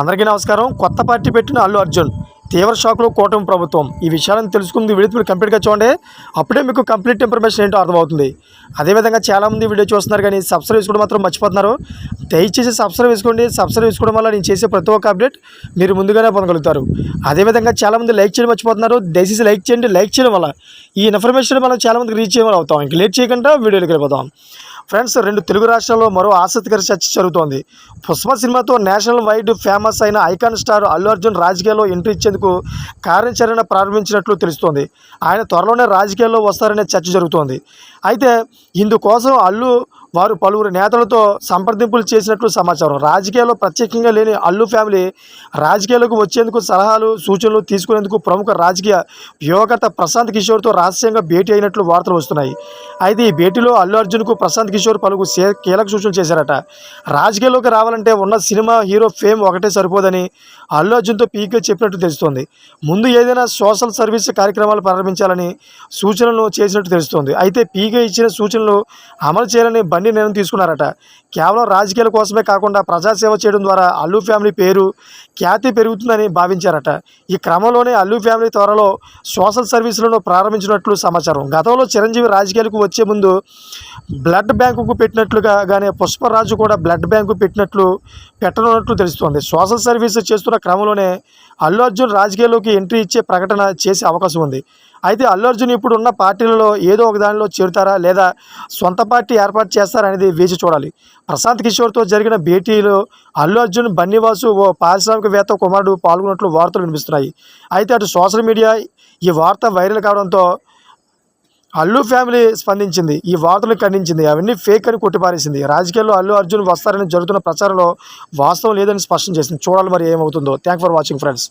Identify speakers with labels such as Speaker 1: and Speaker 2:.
Speaker 1: అందరికీ నమస్కారం. కొత్త పార్టీ పెట్టిన అల్లు అర్జున్ తీవ్ర షాక్లో కూటమి ప్రభుత్వం. ఈ విషయాలను తెలుసుకుంది వీడియో మీరు కంప్లీట్గా చూడండి. అప్పుడే మీకు కంప్లీట్ ఇన్ఫర్మేషన్ ఏంటో అర్థమవుతుంది. అదేవిధంగా చాలామంది వీడియో చూస్తున్నారు కానీ సబ్స్క్రైబ్ చేసుకోవడం మాత్రం మర్చిపోతున్నారు. దయచేసి సబ్స్క్రైబ్ చేసుకోండి. సబ్స్క్రైబ్ చేసుకోవడం వల్ల నేను చేసే ప్రతి ఒక్క అప్డేట్ మీరు ముందుగానే పొందగలుగుతారు. అదేవిధంగా చాలామంది లైక్ చేయడం మర్చిపోతున్నారు. దయచేసి లైక్ చేయండి. లైక్ చేయడం వల్ల ఈ ఇన్ఫర్మేషన్ మనం చాలామందికి రీచ్ చేయడం అవుతాం ఇంక లేట్ చేయకుండా వీడియోలోకి వెళ్ళిపోతాం ఫ్రెండ్స్ రెండు తెలుగు రాష్ట్రాల్లో మరో ఆసక్తికర చర్చ జరుగుతోంది. పుష్ప సినిమాతో నేషనల్ వైడ్ ఫేమస్ అయిన ఐకాన్ స్టార్ అల్లు అర్జున్ రాజకీయాల్లో ఎంట్రీ ఇచ్చేందుకు కార్యాచరణ ప్రారంభించినట్లు తెలుస్తోంది. ఆయన త్వరలోనే రాజకీయాల్లో వస్తారనే చర్చ జరుగుతోంది. అయితే ఇందుకోసం అల్లు వారు పలువురు నేతలతో సంప్రదింపులు చేసినట్లు సమాచారం. రాజకీయాల్లో ప్రత్యేకంగా లేని అల్లు ఫ్యామిలీ రాజకీయాలకు వచ్చేందుకు సలహాలు సూచనలు తీసుకునేందుకు ప్రముఖ రాజకీయ వ్యూహకర్త ప్రశాంత్ కిషోర్తో రహస్యంగా భేటీ అయినట్లు వార్తలు వస్తున్నాయి. అయితే ఈ భేటీలో అల్లు అర్జున్కు ప్రశాంత్ కిషోర్ పలుకు కీలక సూచనలు చేశారట. రాజకీయాల్లోకి రావాలంటే ఉన్న సినిమా హీరో ఫేమ్ ఒకటే సరిపోదని అల్లు అర్జున్తో పీకే చెప్పినట్టు తెలుస్తోంది. ముందు ఏదైనా సోషల్ సర్వీస్ కార్యక్రమాలు ప్రారంభించాలని సూచనలు చేసినట్టు తెలుస్తోంది. అయితే పీకే ఇచ్చిన సూచనలు అమలు చేయాలని బండి నిర్ణయం తీసుకున్నారట. కేవలం రాజకీయాల కోసమే కాకుండా ప్రజాసేవ చేయడం ద్వారా అల్లు ఫ్యామిలీ పేరు ఖ్యాతి పెరుగుతుందని భావించారట. ఈ క్రమంలోనే అల్లు ఫ్యామిలీ త్వరలో సోషల్ సర్వీసులను ప్రారంభించినట్లు సమాచారం. గతంలో చిరంజీవి రాజకీయాలకు వచ్చే ముందు బ్లడ్ బ్యాంకుకు పెట్టినట్లుగా గానే పుష్పరాజు కూడా బ్లడ్ బ్యాంకు పెట్టినట్లు పెట్టనున్నట్లు తెలుస్తోంది. సోషల్ సర్వీస్ చేస్తున్న క్రమంలోనే అల్లు అర్జున్ రాజకీయాల్లోకి ఎంట్రీ ఇచ్చే ప్రకటన చేసే అవకాశం ఉంది. అయితే అల్లు అర్జున్ ఇప్పుడు ఉన్న పార్టీలలో ఏదో ఒక దానిలో చేరుతారా లేదా సొంత పార్టీ ఏర్పాటు చేస్తారా అనేది వేచి చూడాలి. ప్రశాంత్ కిషోర్తో జరిగిన భేటీలో అల్లు అర్జున్ బన్నివాసు ఓ పారిశ్రామికవేత్త కుమారుడు పాల్గొన్నట్లు వార్తలు వినిపిస్తున్నాయి. అయితే అటు సోషల్ మీడియా ఈ వార్త వైరల్ కావడంతో అల్లు ఫ్యామిలీ స్పందించింది ఈ వార్తలు ఖండించింది అవన్నీ ఫేక్ అని కొట్టిపారేసింది. రాజకీయాల్లో అల్లు అర్జున్ వస్తారని జరుగుతున్న ప్రచారంలో వాస్తవం లేదని స్పష్టం చేసింది. చూడాలి మరి ఏమవుతుందో. Thank for watching friends